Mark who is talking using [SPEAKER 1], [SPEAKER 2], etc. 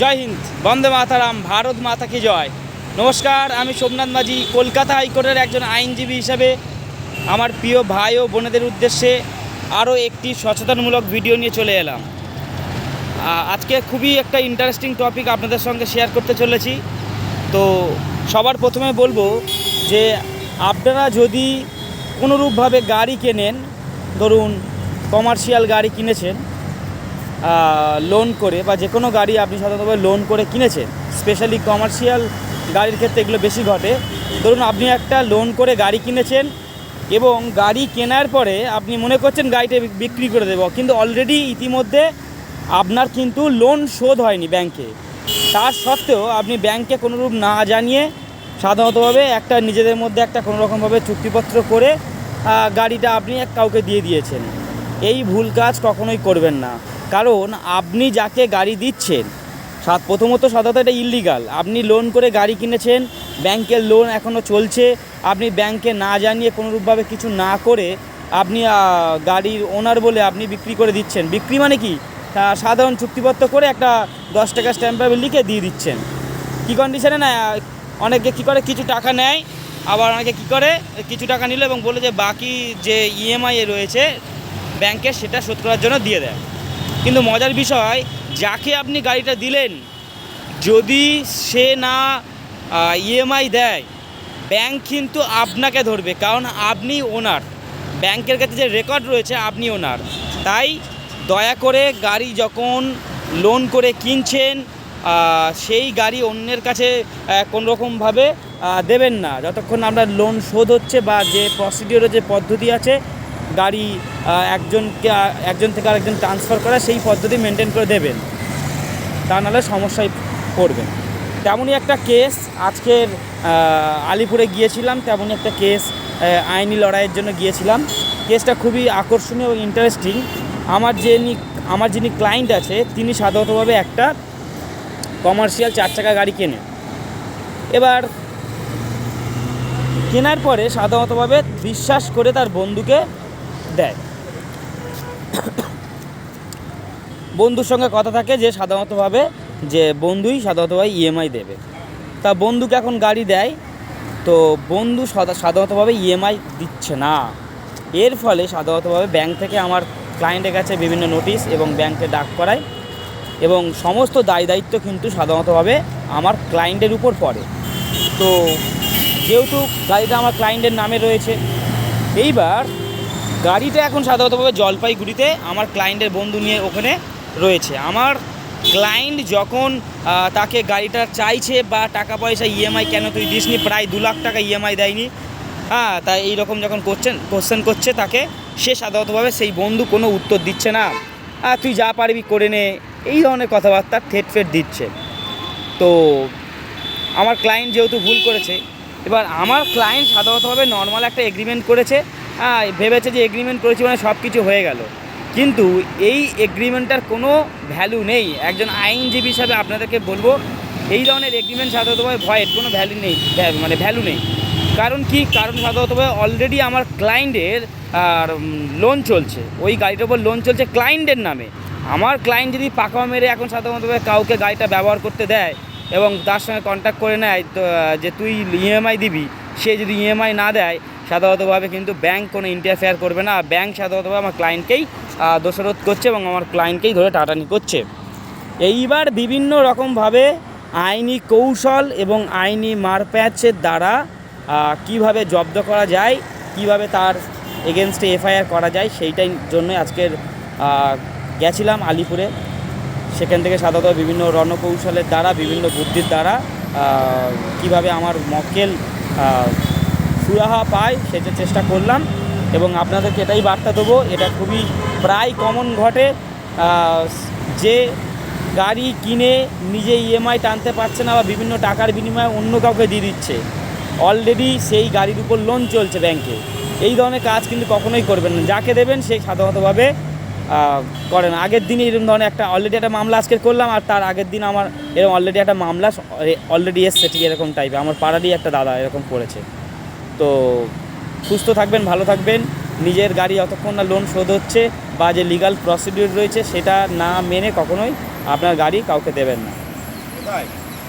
[SPEAKER 1] জয় হিন্দ, বন্দে মাতারাম, ভারত মাতা কি জয়। নমস্কার, আমি সোমনাথ মাঝি, কলকাতা হাইকোর্টের একজন আইনজীবী হিসাবে আমার প্রিয় ভাই ও বোনেদের উদ্দেশ্যে আরও একটি সচেতনমূলক ভিডিও নিয়ে চলে এলাম। আজকে খুবই একটা ইন্টারেস্টিং টপিক আপনাদের সঙ্গে শেয়ার করতে চলেছি। তো সবার প্রথমে বলব যে আপনারা যদি কোনোরূপভাবে গাড়ি কেনেন, ধরুন কমার্শিয়াল গাড়ি কিনেছেন লোন করে বা যে কোনো গাড়ি আপনি সাধারণতভাবে লোন করে কিনেছেন স্পেশালি কমার্শিয়াল গাড়ির ক্ষেত্রে এগুলো বেশি ঘটে। ধরুন আপনি একটা লোন করে গাড়ি কিনেছেন এবং গাড়ি কেনার পরে আপনি মনে করছেন গাড়িটা বিক্রি করে দেবো, কিন্তু অলরেডি ইতিমধ্যে আপনার কিন্তু লোন শোধ হয়নি ব্যাংকে তার সত্ত্বেও আপনি ব্যাংকে কোনোরূপ না জানিয়ে সাধারণতভাবে একটা নিজেদের মধ্যে একটা কোনো রকমভাবে চুক্তিপত্র করে গাড়িটা আপনি এক কাউকে দিয়ে দিয়েছেন। এই ভুল কাজ কখনোই করবেন না। কারণ আপনি যাকে গাড়ি দিচ্ছেন সাত প্রথমত সাধারণত এটা ইলিগাল আপনি লোন করে গাড়ি কিনেছেন, ব্যাংকের লোন এখনও চলছে, আপনি ব্যাংকে না জানিয়ে কোনোরূপভাবে কিছু না করে আপনি গাড়ির ওনার বলে আপনি বিক্রি করে দিচ্ছেন। বিক্রি মানে কি? সাধারণ চুক্তিপত্র করে একটা দশ টাকা স্ট্যাম্প পেপার লিখে দিয়ে দিচ্ছেন। কী কন্ডিশনে না, অনেকে কী করে, কিছু টাকা নেয়, আবার অনেকে কী করে, কিছু টাকা নিল এবং বলে যে বাকি যে ইএমআই রয়েছে, ব্যাংকে সেটা শোধ করার জন্য দিয়ে দেয়। কিন্তু মজার বিষয়, যাকে আপনি গাড়িটা দিলেন, যদি সে না ইএমআই দেয় ব্যাংক কিন্তু আপনাকে ধরবে, কারণ আপনি ওনার ব্যাংকের কাছে যে রেকর্ড রয়েছে, আপনি ওনার তাই দয়া করে গাড়ি যখন লোন করে কিনছেন সেই গাড়ি অন্যের কাছে কোনো রকমভাবে দেবেন না। যতক্ষণ আপনার লোন শোধ হচ্ছে বা যে প্রসিডিওরের যে পদ্ধতি আছে গাড়ি একজনকে, একজন থেকে আরেকজন ট্রান্সফার করা সেই পদ্ধতি মেনটেন করে দেবেন। তা নাহলে সমস্যায় পড়বেন। তেমনই একটা কেস আজকের আলিপুরে গিয়েছিলাম, তেমনই একটা কেস আইনি লড়াইয়ের জন্য গিয়েছিলাম। কেসটা খুবই আকর্ষণীয় এবং ইন্টারেস্টিং আমার যিনি আমার যিনি ক্লায়েন্ট আছে, তিনি সাধারণতভাবে একটা কমার্শিয়াল চার চাকা গাড়ি কেনেন। এবার, কেনার পরে সাধারণতভাবে বিশ্বাস করে তার বন্ধুকে দেয়। বন্ধুর সঙ্গে কথা থাকে যে সাধারণতভাবে যে বন্ধুই সাধারণতভাবে ইএমআই দেবে। তা বন্ধুকে এখন গাড়ি দেয়, তো বন্ধু সাধা- সাধারণতভাবে ইএমআই দিচ্ছে না। এর ফলে সাধারণতভাবে ব্যাংক থেকে আমার ক্লায়েন্টের কাছে বিভিন্ন নোটিশ এবং ব্যাংকে ডাক করায় এবং সমস্ত দায় দায়িত্ব কিন্তু সাধারণতভাবে আমার ক্লায়েন্টের উপর পড়ে। তো যেহেতু গাড়িটা আমার ক্লায়েন্টের নামে রয়েছে, এইবার গাড়িটা এখন সাধারণতভাবে জলপাইগুড়িতে আমার ক্লায়েন্টের বন্ধু নিয়ে ওখানে রয়েছে। আমার ক্লায়েন্ট যখন তাকে গাড়িটা চাইছে বা টাকা পয়সা ইএমআই কেন তুই দিসনি, প্রায় দু লাখ টাকা ইএমআই দেয়নি হ্যাঁ তাই এইরকম যখন কোশ্চেন কোশ্চেন করছে তাকে, সে সাধারণতভাবে সেই বন্ধু কোনো উত্তর দিচ্ছে না। আর তুই যা পারবি করে নে, এই ধরনের কথাবার্তা ঠেট ফেট দিচ্ছে। তো আমার ক্লায়েন্ট যেহেতু ভুল করেছে, এবার আমার ক্লায়েন্ট সাধারণতভাবে নর্মাল একটা এগ্রিমেন্ট করেছে ভেবেছে যে এগ্রিমেন্ট করেছি মানে সব কিছু হয়ে গেল। কিন্তু এই এগ্রিমেন্টটার কোনো ভ্যালু নেই। একজন আইনজীবী হিসাবে আপনাদেরকে বলব, এই ধরনের এগ্রিমেন্ট সাধারণতভাবে ভয়ের কোনো ভ্যালু নেই মানে ভ্যালু নেই। কারণ কি? কারণ সাধারণতভাবে অলরেডি আমার ক্লায়েন্টের আর লোন চলছে। ওই গাড়িটার উপর লোন চলছে ক্লায়েন্টের নামে। আমার ক্লায়েন্ট যদি পাকা মেরে এখন সাধারণতভাবে কাউকে গাড়িটা ব্যবহার করতে দেয় এবং তার সঙ্গে কন্ট্যাক্ট করে নেয় যে তুই ইএমআই দিবি, সে যদি ইএমআই না দেয় সাধারণতভাবে কিন্তু ব্যাংক কোনো ইন্টারফেয়ার করবে না। ব্যাংক সাধারণতভাবে আমার ক্লায়েন্টকেই আহ, দোষারোপ করছে এবং আমার ক্লায়েন্টকেই ধরে টাটানি করছে। এইবার বিভিন্ন রকমভাবে আইনি কৌশল এবং আইনি মারপ্যাচের দ্বারা কীভাবে জব্দ করা যায় কীভাবে তার এগেনস্টে এফআইআর করা যায় সেইটাই জন্য আজকের গেছিলাম আলিপুরে। সেখান থেকে সাধারণত বিভিন্ন রণকৌশলের দ্বারা বিভিন্ন বুদ্ধির দ্বারা কীভাবে আমার মক্কেল আহ, সুরাহা পায় সেটা চেষ্টা করলাম এবং আপনাদেরকে এটাই বার্তা দেবো, এটা খুবই প্রায় কমন ঘটে। যে গাড়ি কিনে নিজে ইএমআই টানতে পারছে না বা বিভিন্ন টাকার বিনিময়ে অন্য কাউকে দিয়ে দিচ্ছে অলরেডি সেই গাড়ির উপর লোন চলছে ব্যাংকে এই ধরনের কাজ কিন্তু কখনোই করবেন না। যাকে দেবেন সে সাধারণতভাবে করেন। আগের দিনই এরকম ধরনের একটা অলরেডি একটা মামলা আজকে করলাম আর তার আগের দিন আমার এরকম অলরেডি একটা মামলা অলরেডি এসছে ঠিক এরকম টাইপের আমার পাড়ারই একটা দাদা এরকম করেছে। তো সুস্থ থাকবেন, ভালো থাকবেন। নিজের গাড়ি অতক্ষণ না লোন শোধ হচ্ছে বা যে লিগাল প্রসিডিউর রয়েছে সেটা না মেনে কখনোই আপনার গাড়ি কাউকে দেবেন না।